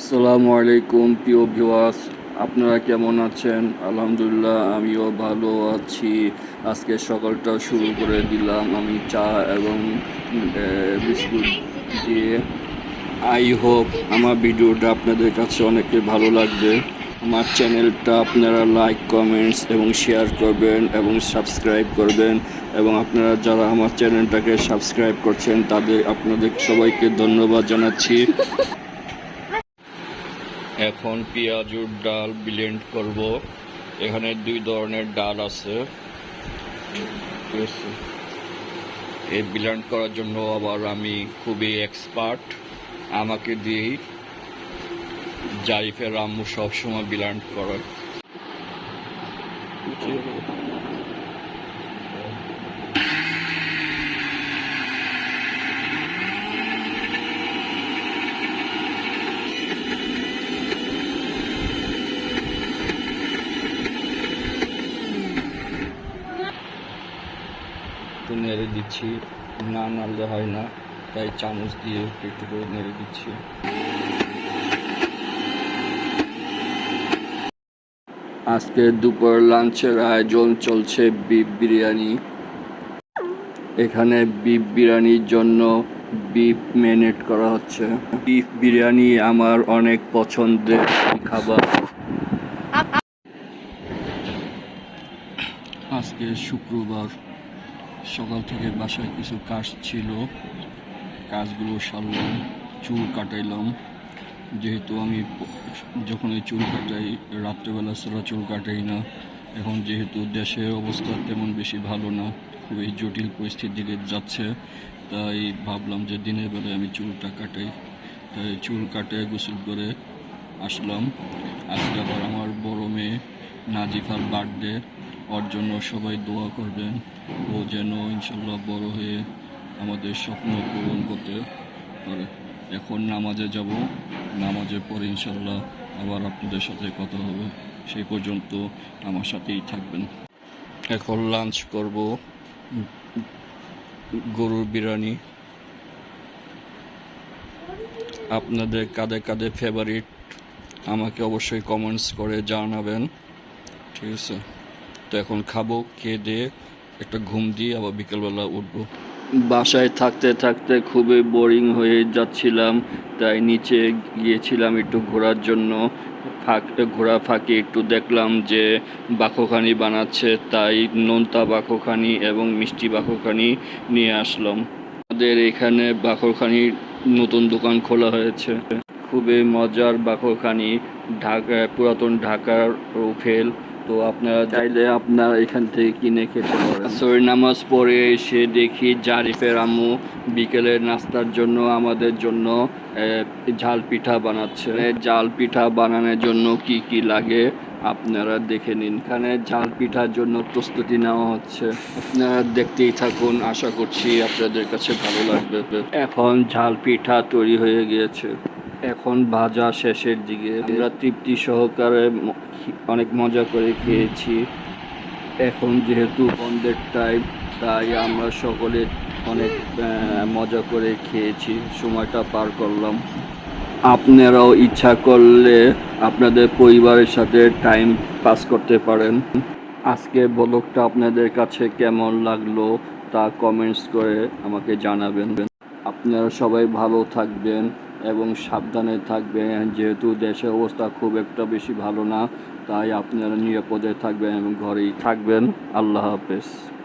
আসসালামু আলাইকুম, প্রিয় ভিওয়াস আপনারা কেমন আছেন? আলহামদুলিল্লাহ, আমিও ভালো আছি। আজকে সকালটা শুরু করে দিলাম আমি চা এবং বিস্কুট দিয়ে। আই হোপ আমার ভিডিওটা আপনাদের কাছে অনেকে ভালো লাগবে। আমার চ্যানেলটা আপনারা লাইক, কমেন্টস এবং শেয়ার করবেন এবং সাবস্ক্রাইব করবেন। এবং আপনারা যারা আমার চ্যানেলটাকে সাবস্ক্রাইব করছেন, তাদের, আপনাদের সবাইকে ধন্যবাদ জানাচ্ছি। এখন পেঁয়াজুর ডাল ব্লেন্ড করব। এখানে দুই ধরনের ডাল আছে? এই ব্লেন্ড করার জন্য আবার আমি খুবই এক্সপার্ট আমাকে দিয়েই জারিফের আম্মু সবসময় ব্লেন্ড করে। নেড়ে দিচ্ছি। না নাড়লে হয় না, তাই চামচ দিয়ে একটু একটু করে নেড়ে দিচ্ছি। আজকে দুপুর লাঞ্চের আয়োজন চলছে বিফ বিরিয়ানি। এখানে বিফ বিরিয়ানির জন্য বিফ ম্যারিনেট করা হচ্ছে। বিফ বিরিয়ানি আমার অনেক পছন্দের খাবার। আজকে শুক্রবার। সকাল থেকে বাসায় কিছু কাজ ছিল। কাজগুলো সারলাম, চুল কাটাইলাম। যেহেতু আমি যখন এই চুল কাটাই, রাত্রেবেলা ছাড়া চুল কাটাই না। এখন যেহেতু দেশের অবস্থা তেমন বেশি ভালো না, খুবই জটিল পরিস্থিতির দিকে যাচ্ছে। তাই ভাবলাম যে দিনের বেলায় আমি চুলটা কাটাই। তাই চুল কাটে, গোসল করে আসলাম। আজকে আবার আমার বড় মেয়ে নাজিফার বার্থডে ওর জন্য সবাই দোয়া করবেন। ও যেন ইনশাল্লাহ বড় হয়ে আমাদের স্বপ্ন পূরণ করতে পারে। এখন নামাজে যাব। নামাজের পরে ইনশাল্লাহ আবার আপনাদের সাথে কথা হবে। সেই পর্যন্ত আমার সাথেই থাকবেন। এখন লাঞ্চ করব। গরুর বিরিয়ানি। আপনাদের কাদে কাদে ফেভারিট আমাকে অবশ্যই কমেন্টস করে জানাবেন। ঠিক আছে? তো এখন খাব, খেয়ে দিয়ে একটা ঘুম দিয়ে আবার বিকেলবেলা উঠবো। বাসায় থাকতে থাকতে খুবই বোরিং হয়ে যাচ্ছিলাম, তাই নিচে গিয়েছিলাম একটু ঘোরার জন্য। ফাঁক, ঘোরা ফাঁকে একটু দেখলাম যে বাখোখানি বানাচ্ছে, তাই নোনতা বাখোখানি এবং মিষ্টি বাখোখানি নিয়ে আসলাম। আমাদের এখানে বাখরখানির নতুন দোকান খোলা হয়েছে। খুবই মজার বাখরখানি ঢাকা, পুরাতন ঢাকার ফেল তো আপনারা চাইলে আপনারা এখান থেকে কিনে খেতে পারেন। সরি নামাজ পড়ে এসে দেখি জারিফের আম্মু বিকেলের নাস্তার জন্য আমাদের জন্য ঝাল পিঠা বানাচ্ছে। জাল পিঠা বানানোর জন্য কি কি লাগে আপনারা দেখে নিন। এখানে ঝাল পিঠার জন্য প্রস্তুতি নেওয়া হচ্ছে। আপনারা দেখতেই থাকুন আশা করছি আপনাদের কাছে ভালো লাগবে। এখন ঝাল পিঠা তৈরি হয়ে গিয়েছে। এখন ভাজা শেষের দিকে। আমরা তৃপ্তি সহকারে অনেক মজা করে খেয়েছি। এখন যেহেতু বন্ধের টাইম তাই আমরা সকলে অনেক মজা করে খেয়েছি। সময়টা পার করলাম। আপনারাও ইচ্ছা করলে আপনাদের পরিবারের সাথে টাইম পাস করতে পারেন। আজকে ব্লগটা আপনাদের কাছে কেমন লাগল তা কমেন্টস করে আমাকে জানাবেন। আপনারা সবাই ভালো থাকবেন। এবং সাবধানে থাকবেন। যেহেতু দেশের অবস্থা খুব একটা বেশি ভালো না, তাই আপনারা নিরাপদে থাকবেন এবং ঘরেই থাকবেন। আল্লাহ হাফেজ।